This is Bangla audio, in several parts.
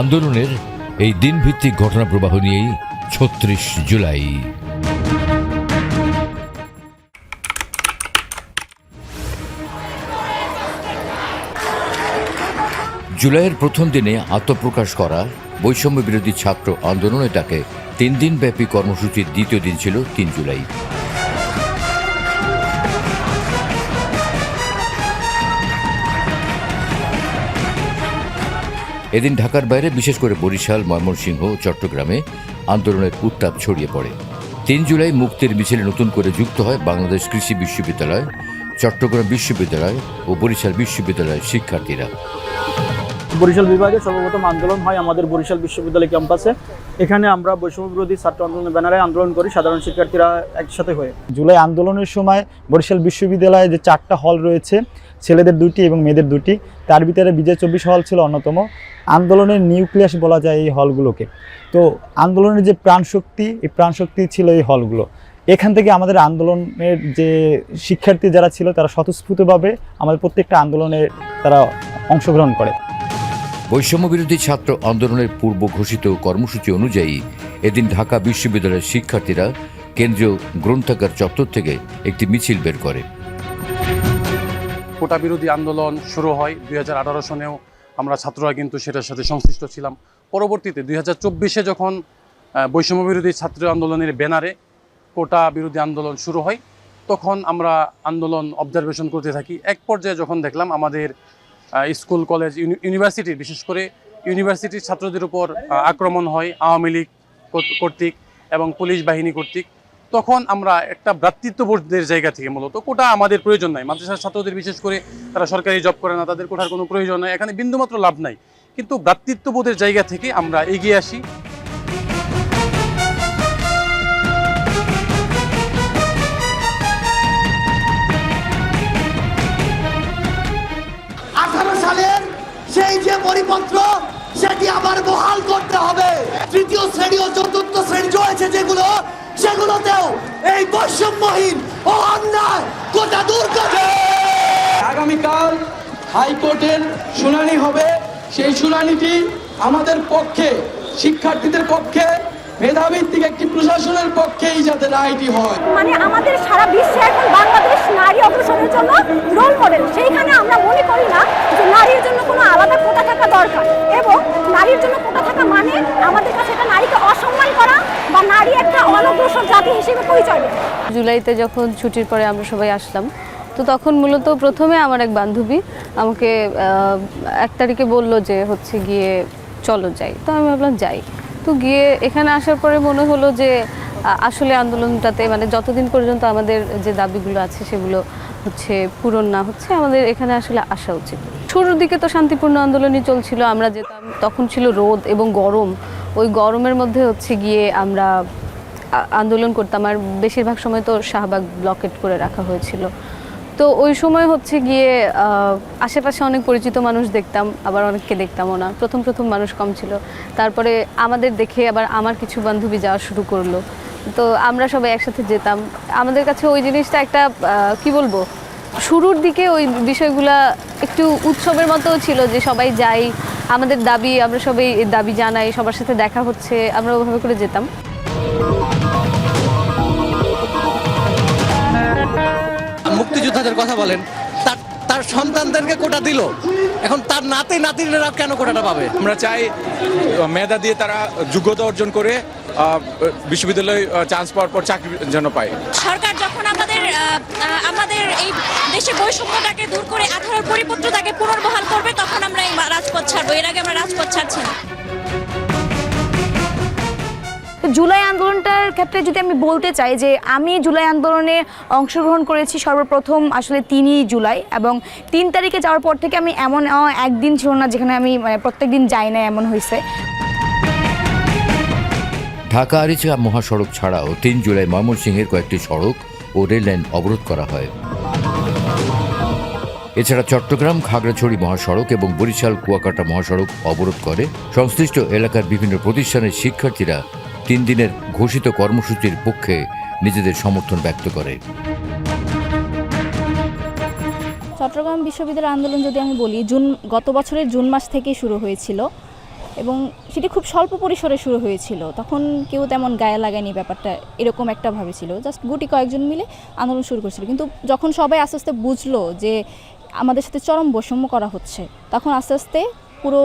আন্দোলনের এই দিনভিত্তিক ঘটনা প্রবাহ নিয়েই ছত্রিশ জুলাই। জুলাইয়ের প্রথম দিনে আত্মপ্রকাশ করা বৈষম্য বিরোধী ছাত্র আন্দোলন এটাকে তিন দিন ব্যাপী কর্মসূচির দ্বিতীয় দিন ছিল তিন জুলাই। এদিন ঢাকার বাইরে বিশেষ করে বরিশাল ময়মনসিংহ চট্টগ্রামে আন্দোলনের উত্তাপ ছড়িয়ে পড়ে। তিন জুলাই মুক্তির মিছিলে নতুন করে যুক্ত হয় বাংলাদেশ কৃষি বিশ্ববিদ্যালয় চট্টগ্রাম বিশ্ববিদ্যালয় ও বরিশাল বিশ্ববিদ্যালয়ের শিক্ষার্থীরা। বরিশাল বিভাগে সর্বপ্রথম আন্দোলন হয় আমাদের বরিশাল বিশ্ববিদ্যালয় ক্যাম্পাসে। এখানে আমরা বৈষম্য বিরোধী ছাত্র আন্দোলনের ব্যানারে আন্দোলন করি সাধারণ শিক্ষার্থীরা একসাথে হয়ে। জুলাই আন্দোলনের সময় বরিশাল বিশ্ববিদ্যালয়ে যে চারটা হল রয়েছে ছেলেদের দুটি এবং মেয়েদের দুটি তার ভিতরে বিজয় চব্বিশ হল ছিল অন্যতম। আন্দোলনের নিউক্লিয়াস বলা যায় এই হলগুলোকে। তো আন্দোলনের যে প্রাণশক্তি, এই প্রাণশক্তি ছিল এই হলগুলো। এখান থেকে আমাদের আন্দোলনের যে শিক্ষার্থী যারা ছিল, তারা স্বতঃস্ফূর্তভাবে আমাদের প্রত্যেকটা আন্দোলনে তারা অংশগ্রহণ করে। বৈষম্য বিরোধী ছাত্র আন্দোলনের পূর্ব ঘোষিত কর্মসূচি অনুযায়ী এদিন ঢাকা বিশ্ববিদ্যালয়ের শিক্ষার্থীরা কেন্দ্রীয় গ্রন্থাগার চত্বর থেকে একটি মিছিল বের করে। কোটা বিরোধী আন্দোলন শুরু হয় দুই হাজার আঠারো সনেও। আমরা ছাত্ররা কিন্তু সেটার সাথে সংশ্লিষ্ট ছিলাম। পরবর্তীতে দুই হাজার চব্বিশে যখন বৈষম্য বিরোধী ছাত্র আন্দোলনের ব্যানারে কোটা বিরোধী আন্দোলন শুরু হয়, তখন আমরা আন্দোলন অবজারভেশন করতে থাকি। এক পর্যায়ে যখন দেখলাম আমাদের স্কুল, কলেজ, ইউনি- ইউনিভার্সিটির বিশেষ করে ইউনিভার্সিটির ছাত্রদের উপর আক্রমণ হয় আওয়ামী লীগ কর্ত- কর্তৃক এবং পুলিশ বাহিনী কর্তৃক। তখন আমরা একটা ভ্রাতৃত্ববোধের জায়গা থেকে মূলত কোটা আমাদের প্রয়োজন নাই। মাদ্রাসার ছাত্রদের বিশেষ করে তারা সরকারি জব করে না, তাদের কোটার কোনো প্রয়োজন নাই। এখানে বিন্দুমাত্র লাভ নাই। কিন্তু ভ্রাতৃত্ববোধের জায়গা থেকে আমরা এগিয়ে আসি। সেটি আবার বহাল করতে হবে। তৃতীয় শ্রেণি ও চতুর্থ শ্রেণি রয়েছে যেগুলো সেগুলোতেও এই বৈষম্যহীন ও অন্যায় কোটা দূর করবে আগামীকাল হাইকোর্টের শুনানি হবে। সেই শুনানিটি আমাদের পক্ষে, শিক্ষার্থীদের পক্ষে মেধাভিত্তিক একটি প্রশাসনের পক্ষেই যাতে রায়টি হয়। মানে আমাদের সারা বিশ্বে এখন বাংলাদেশ নারী অগ্রসরের জন্য রোল মডেল সেইখানে আমরা মনে করি না যে নারীর জন্য কোনো আলাদা কোটা থাকা দরকার। এবং নারীর জন্য কোটা থাকা মানে আমাদের কাছে একটা নারীকে অসম্মান করা বা নারী একটা অনগ্রসর জাতি হিসেবে পরিচয় জুলাইতে যখন ছুটির পরে আমরা সবাই আসলাম তো তখন মূলত প্রথমে আমার এক বান্ধবী আমাকে এক তারিখে বলল যে হচ্ছে গিয়ে চলো যাই। তো আমি ভাবলাম যাই। তো গিয়ে এখানে আসার পরে মনে হলো যে আসলে আন্দোলনটাতে মানে যতদিন পর্যন্ত আমাদের যে দাবিগুলো আছে সেগুলো হচ্ছে পূরণ না হচ্ছে, আমাদের এখানে আসলে আসা উচিত। শুরুর দিকে তো শান্তিপূর্ণ আন্দোলনই চলছিল, আমরা যেতাম, তখন ছিল রোদ এবং গরম। ওই গরমের মধ্যে হচ্ছে গিয়ে আমরা আন্দোলন করতাম। আর বেশিরভাগ সময় তো শাহবাগ ব্লকেট করে রাখা হয়েছিল। তো ওই সময় হচ্ছে গিয়ে আশেপাশে অনেক পরিচিত মানুষ দেখতাম, আবার অনেককে দেখতামও না। প্রথম প্রথম মানুষ কম ছিল। তারপরে আমাদের দেখে আবার আমার কিছু বান্ধবী যাওয়া শুরু করল। তো আমরা সবাই একসাথে যেতাম। আমাদের কাছে ওই জিনিসটা একটা কি বলব, শুরুর দিকে ওই বিষয়গুলা একটু উৎসবের মতো ছিল যে সবাই যাই, আমাদের দাবি, আমরা সবাই দাবি জানাই, সবার সাথে দেখা হচ্ছে, আমরা ওভাবে করে যেতাম। মুক্তিযোদ্ধাদের কথা বলেন তার তার সন্তানদেরকে কোটা দিল। এখন তার নাতি নাতিরা কেন কোটাটা পাবে? আমরা চাই মেধা দিয়ে তারা যোগ্যতা অর্জন করে আহ, বিশ্ববিদ্যালয়ে চান্স পাওয়ার পর চাকরি যেন পায়। সরকার যখন আমাদের আমাদের এই দেশে বৈষম্যটাকে দূর করে আঠারোর পরিপত্রটাকে পুনর্বহাল করবে তখন আমরা এই রাজপথ ছাড়বো। এর আগে আমরা রাজপথ ছাড়ছি না। জুলাই আন্দোলনটার ক্ষেত্রে যদি আমি বলতে চাই যে আমি জুলাই আন্দোলনে অংশগ্রহণ করেছি সর্বপ্রথম আসলে তিনই জুলাই এবং তিন তারিখে যাওয়ার পর থেকে আমি এমন একদিন ছিল না যেখানে আমি মানে প্রত্যেক দিন যাই না এমন হয়েছে। ঢাকা আরিচা মহাসড়ক ছাড়াও তিন জুলাই ময়মনসিংহের কয়েকটি সড়ক ও রেললাইন অবরোধ করা হয়। এছাড়া চট্টগ্রাম, খাগড়াছড়ি মহাসড়ক এবং বরিশাল, কুয়াকাটা মহাসড়ক অবরোধ করে সংশ্লিষ্ট এলাকার বিভিন্ন প্রতিষ্ঠানের শিক্ষার্থীরা তিন দিনের ঘোষিত কর্মসূচির পক্ষে নিজেদের সমর্থন ব্যক্ত করে। চট্টগ্রাম বিশ্ববিদ্যালয় আন্দোলন যদি আমি বলি, জুন, গত বছরের জুন মাস থেকে শুরু হয়েছিল এবং সেটি খুব স্বল্প পরিসরে শুরু হয়েছিল। তখন কেউ তেমন গায়ে লাগায়নি ব্যাপারটা, এরকম একটা ভাবে ছিল। জাস্ট গুটি কয়েকজন মিলে আন্দোলন শুরু করেছিল। কিন্তু যখন সবাই আস্তে আস্তে বুঝলো যে আমাদের সাথে চরম বৈষম্য করা হচ্ছে, তখন আস্তে আস্তে পুরো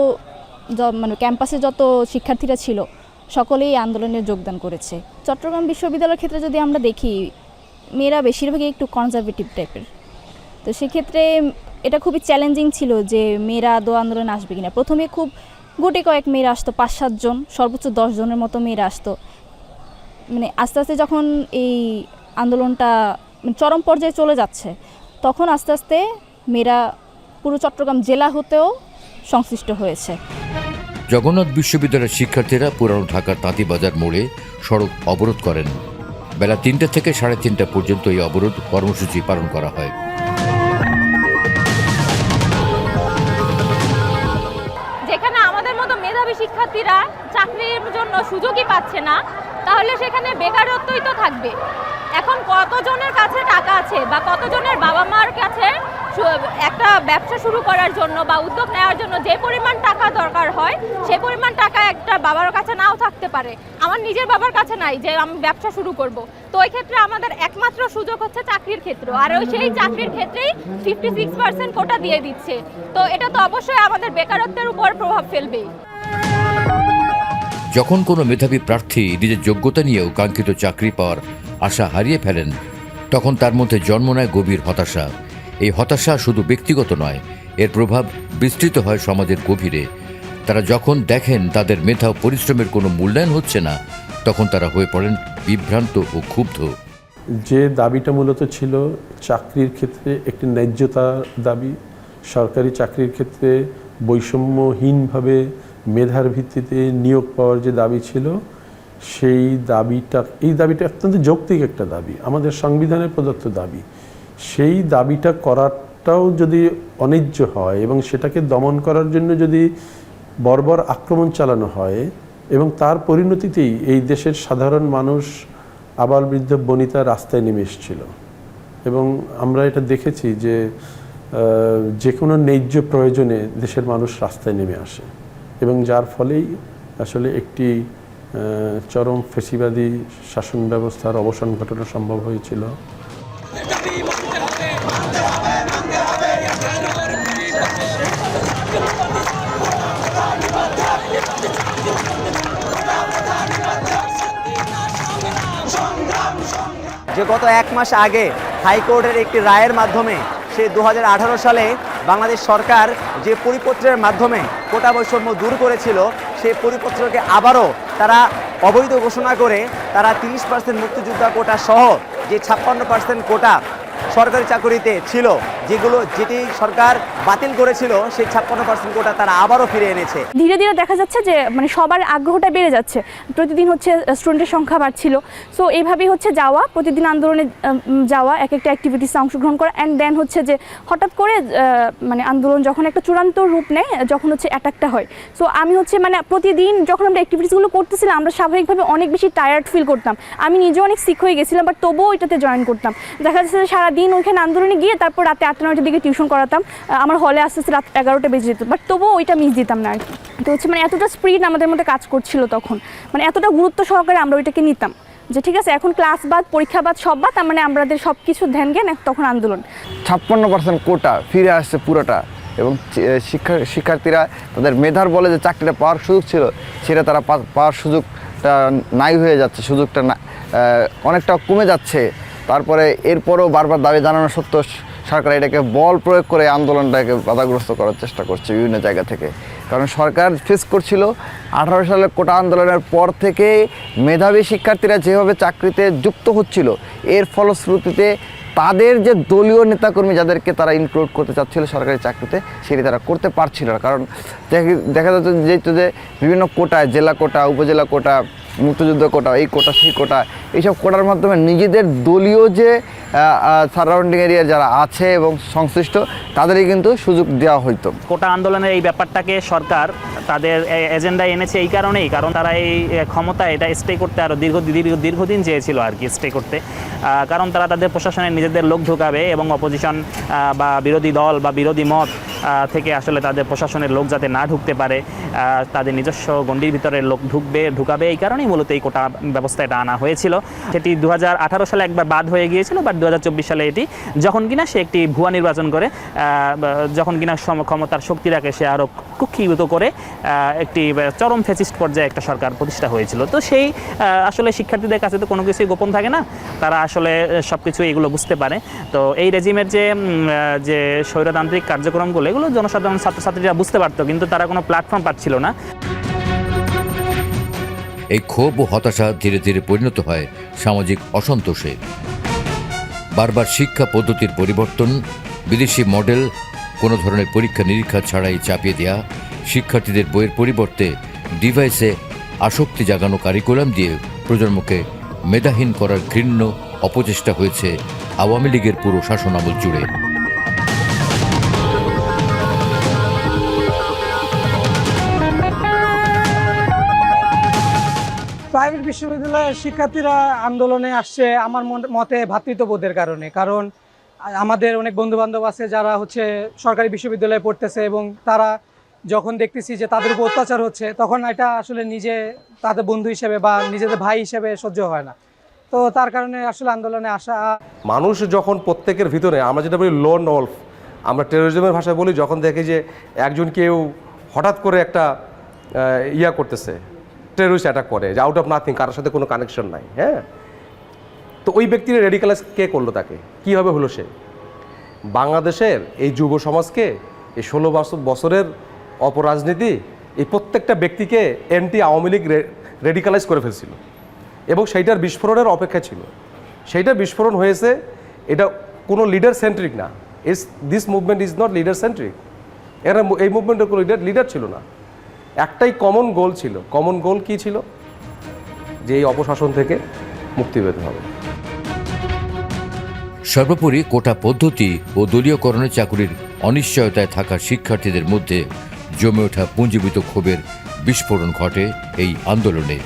মানে ক্যাম্পাসে যত শিক্ষার্থীরা ছিল সকলেই আন্দোলনে যোগদান করেছে। চট্টগ্রাম বিশ্ববিদ্যালয়ের ক্ষেত্রে যদি আমরা দেখি, মেয়েরা বেশিরভাগই একটু কনজারভেটিভ টাইপের তো সেক্ষেত্রে এটা খুবই চ্যালেঞ্জিং ছিল যে মেয়েরা আদৌ আন্দোলনে আসবে কিনা। প্রথমে খুব গুটি কয়েক মেয়েরা আসতো পাঁচ সাতজন সর্বোচ্চ দশ জনের মতো মেয়েরা আসতো। মানে আস্তে আস্তে যখন এই আন্দোলনটা মানে চরম পর্যায়ে চলে যাচ্ছে, তখন আস্তে আস্তে মেয়েরা পুরো চট্টগ্রাম জেলা হতেও সংশ্লিষ্ট হয়েছে। জগন্নাথ বিশ্ববিদ্যালয়ের শিক্ষার্থীরা পুরানো ঢাকার তাঁতিবাজার মোড়ে সড়ক অবরোধ করেন। বেলা তিনটা থেকে সাড়ে তিনটা পর্যন্ত এই অবরোধ কর্মসূচি পালন করা হয়। যেখানে আমাদের মতো মেধাবী শিক্ষার্থীরা চাকরির জন্য সুযোগই পাচ্ছে না, তাহলে সেখানে বেকারত্বই তো থাকবে। এখন কতজনের কাছে টাকা আছে বা কতজনের বাবা মার কাছে একটা ব্যবসা শুরু করার জন্য বা উদ্যোগ নেওয়ার জন্য যে পরিমাণ টাকা দরকার হয়, সে পরিমাণ টাকা একটা বাবার কাছে নাও থাকতে পারে। আমার নিজের বাবার কাছে নাই যে আমি ব্যবসা শুরু করব। তো ওই ক্ষেত্রে আমাদের একমাত্র সুযোগ হচ্ছে চাকরির ক্ষেত্র। আর ওই সেই চাকরির ক্ষেত্রেই ফিফটি সিক্স পার্সেন্ট কোটা দিয়ে দিচ্ছে। তো এটা তো অবশ্যই আমাদের বেকারত্বের উপর প্রভাব ফেলবেই। যখন কোনো মেধাবী প্রার্থী নিজের যোগ্যতা নিয়েও কাঙ্ক্ষিত চাকরি পাওয়ার আশা হারিয়ে ফেলেন, তখন তার মধ্যে জন্ম নেয় গভীর হতাশা। এই হতাশা শুধু ব্যক্তিগত নয়, এর প্রভাব বিস্তৃত হয় সমাজের গভীরে। তারা যখন দেখেন তাদের মেধা ও পরিশ্রমের কোনো মূল্যায়ন হচ্ছে না, তখন তারা হয়ে পড়েন বিভ্রান্ত ও ক্ষুব্ধ। যে দাবিটা মূলত ছিল চাকরির ক্ষেত্রে একটি ন্যায্যতা দাবি, সরকারি চাকরির ক্ষেত্রে বৈষম্যহীনভাবে মেধার ভিত্তিতে নিয়োগ পাওয়ার যে দাবি ছিল, সেই দাবিটা, এই দাবিটা অত্যন্ত যৌক্তিক একটা দাবি। আমাদের সংবিধানের প্রদত্ত দাবি। সেই দাবিটা করাটাও যদি অন্যায্য হয় এবং সেটাকে দমন করার জন্য যদি বর্বর আক্রমণ চালানো হয় এবং তার পরিণতিতেই এই দেশের সাধারণ মানুষ আবাল বৃদ্ধ বনিতা রাস্তায় নেমে এসেছিল। এবং আমরা এটা দেখেছি যে যে কোনো ন্যায্য প্রয়োজনে দেশের মানুষ রাস্তায় নেমে আসে এবং যার ফলেই আসলে একটি চরম ফেসিবাদী শাসন ব্যবস্থার অবসান ঘটানো সম্ভব হয়েছিল। যে গত এক মাস আগে হাইকোর্টের একটি রায়ের মাধ্যমে সে দু হাজার আঠারো সালে বাংলাদেশ সরকার যে পরিপত্রের মাধ্যমে কোটা বৈষম্য দূর করেছিল, সেই পরিপত্রকে আবারও তারা অবৈধ ঘোষণা করে তারা তিরিশ পার্সেন্ট মুক্তিযোদ্ধা কোটা সহ যে ছাপ্পান্ন পার্সেন্ট কোটা সরকারি চাকরিতে ছিল, যেগুলো যেটি সরকার বাতিল করেছিল, সেই ছাপ্পান্ন পার্সেন্ট কোটা তারা আবারও ফিরে এনেছে। ধীরে ধীরে দেখা যাচ্ছে যে মানে সবার আগ্রহটা বেড়ে যাচ্ছে। প্রতিদিন হচ্ছে স্টুডেন্টের সংখ্যা বাড়ছিল। সো এইভাবেই হচ্ছে যাওয়া, প্রতিদিন আন্দোলনে যাওয়া এক একটা অ্যাক্টিভিটিসে অংশগ্রহণ করা। অ্যান্ড দেন হচ্ছে যে, হঠাৎ করে মানে আন্দোলন যখন একটা চূড়ান্ত রূপ নেয়, যখন হচ্ছে অ্যাটাকটা হয়। সো আমি হচ্ছে মানে প্রতিদিন যখন আমরা অ্যাক্টিভিটিসগুলো করতেছিলাম, আমরা স্বাভাবিকভাবে অনেক বেশি টায়ার্ড ফিল করতাম। আমি নিজেও অনেক সিক হয়ে গেছিলাম বাট তবুও এটাতে জয়েন করতাম। দেখা যাচ্ছে যে সারাদিন ওইখানে আন্দোলনে গিয়ে তারপর রাতে আটটা নয়টার দিকে টিউশন করাতাম। আমার হলে আস্তে আস্তে রাত এগারোটা বেজে যেত। বাট তবুও ওইটা মিস দিতাম না আর কি তো হচ্ছে মানে এতটা স্পিরিট আমাদের মধ্যে কাজ করছিল তখন। মানে এতটা গুরুত্ব সহকারে আমরা ওইটাকে নিতাম যে ঠিক আছে, এখন ক্লাস বাদ, পরীক্ষা বাদ, সব বাদ মানে আমাদের সব কিছু ধ্যান, জ্ঞান তখন আন্দোলন। ছাপ্পান্ন পার্সেন্ট কোটা ফিরে আসছে পুরোটা। এবং শিক্ষা, শিক্ষার্থীরা তাদের মেধার বলে যে চাকরিটা পাওয়ার সুযোগ ছিল, সেটা তারা পাওয়ার সুযোগটা নাই হয়ে যাচ্ছে। সুযোগটা অনেকটা কমে যাচ্ছে। তারপরে এরপরও বারবার দাবি জানানো সত্ত্বেও সরকার এটাকে বল প্রয়োগ করে আন্দোলনটাকে বাধাগ্রস্ত করার চেষ্টা করছে বিভিন্ন জায়গা থেকে। কারণ সরকার ফেস করছিল, আঠারো সালের কোটা আন্দোলনের পর থেকে মেধাবী শিক্ষার্থীরা যেভাবে চাকরিতে যুক্ত হচ্ছিল, এর ফলশ্রুতিতে তাদের যে দলীয় নেতাকর্মী যাদেরকে তারা ইনক্লুড করতে চাচ্ছিল সরকারি চাকরিতে, সেটি তারা করতে পারছিল না। কারণ দেখে- যাচ্ছে যেহেতু যে বিভিন্ন কোটায়, জেলা কোটা, উপজেলা কোটা মুক্তিযুদ্ধ কোটা এই কোটা সেই কোটা এইসব কোটার মাধ্যমে নিজেদের দলীয় যে সারাউন্ডিং এরিয়ার যারা আছে এবং সংশ্লিষ্ট, তাদেরই কিন্তু সুযোগ দেওয়া হইতো। কোটা আন্দোলনের এই ব্যাপারটাকে সরকার তাদের এজেন্ডায় এনেছে এই কারণেই, কারণ তারা এই ক্ষমতা এটা স্টে করতে আরও দীর্ঘ দীর্ঘ, দীর্ঘদিন চেয়েছিল আর কি স্টে করতে। কারণ তারা তাদের প্রশাসনে নিজেদের লোক ঢুকাবে এবং অপোজিশন বা বিরোধী দল বা বিরোধী মত থেকে আসলে তাদের প্রশাসনের লোক যাতে না ঢুকতে পারে তাদের নিজস্ব গণ্ডির ভিতরে লোক ঢুকবে, ঢুকাবে, এই কারণেই মূলত এই কোটা ব্যবস্থা এটা আনা হয়েছিল। সেটি দু হাজার আঠারো সালে একবার বাদ হয়ে গিয়েছিল বাট দু হাজার চব্বিশ সালে এটি, যখন কিনা সে একটি ভুয়া নির্বাচন করে যখন কিনা ক্ষমতার শক্তি রাখে, সে আরও কুক্ষিভূত করে একটি চরম ফেসিস্ট পর্যায়ে একটা সরকার প্রতিষ্ঠা হয়েছিল। তো সেই আসলে শিক্ষার্থীদের কাছে তো কোনো কিছুই গোপন থাকে না, তারা আসলে সব কিছু এগুলো বুঝতে পারে। তো এই রেজিমের যে যে স্বৈরতান্ত্রিক কার্যক্রমগুলো, এগুলো জনসাধারণ, ছাত্রছাত্রীরা বুঝতে পারতো, কিন্তু তারা কোনো প্ল্যাটফর্ম পাচ্ছিল না। এই ক্ষোভ ও হতাশা ধীরে ধীরে পরিণত হয় সামাজিক অসন্তোষে। বারবার শিক্ষা পদ্ধতির পরিবর্তন, বিদেশি মডেল, কোনো ধরনের পরীক্ষা নিরীক্ষা ছাড়াই চাপিয়ে দেওয়া শিক্ষার্থীদের বইয়ের পরিবর্তে ডিভাইসে আসক্তি জাগানো কারিকুলাম দিয়ে প্রজন্মকে মেধাহীন করার ঘৃণ্য অপচেষ্টা হয়েছে আওয়ামী লীগের পুরো শাসনামল জুড়ে। প্রাইভেট বিশ্ববিদ্যালয়ের শিক্ষার্থীরা আন্দোলনে আসছে আমার মতে ভ্রাতৃত্ববোধের কারণে। কারণ, আমাদের অনেক বন্ধু বান্ধব আছে যারা হচ্ছে সরকারি বিশ্ববিদ্যালয়ে পড়তেছে এবং তারা যখন দেখতেছি যে তাদের উপর অত্যাচার হচ্ছে, তখন এটা আসলে নিজে তাদের বন্ধু হিসেবে বা নিজেদের ভাই হিসেবে সহ্য হয় না। তো তার কারণে আসলে আন্দোলনে আসা মানুষ যখন প্রত্যেকের ভিতরে, আমরা যেটা বলি লোন ওলফ আমরা টেরোরিজমের ভাষায় বলি, যখন দেখি যে একজন কেউ হঠাৎ করে একটা ইয়া করতেছে টেরোরিস্ট অ্যাটাক করে, যে আউট অফ নাথিং কারোর সাথে কোনো কানেকশন নাই হ্যাঁ? তো ওই ব্যক্তির রেডিকালাইজ কে করল তাকে? কীভাবে হলো সে? বাংলাদেশের এই যুব সমাজকে এই ষোলো বছর বছরের অপরাজনীতি এই প্রত্যেকটা ব্যক্তিকে অ্যান্টি আওয়ামী লীগ রেডিকালাইজ করে ফেলছিল। এবং সেইটার বিস্ফোরণের অপেক্ষা ছিল। সেইটা বিস্ফোরণ হয়েছে, এটা কোনো লিডার সেন্ট্রিক না। Is this movement is not leader centric এরা এই মুভমেন্টের কোনো লিডার লিডার ছিল না। একটাই কমন গোল ছিল। কমন গোল কি ছিল? যে এই অপশাসন থেকে মুক্তি পেতে হবে। সর্বোপরি কোটা পদ্ধতি ও দলীয়করণের চাকুরির অনিশ্চয়তায় থাকা শিক্ষার্থীদের মধ্যে জমে ওঠা পুঞ্জীবিত ক্ষোভের বিস্ফোরণ ঘটে এই আন্দোলনে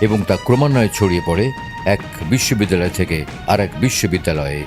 এবং তা ক্রমান্বয়ে ছড়িয়ে পড়ে এক বিশ্ববিদ্যালয় থেকে আর এক বিশ্ববিদ্যালয়ে।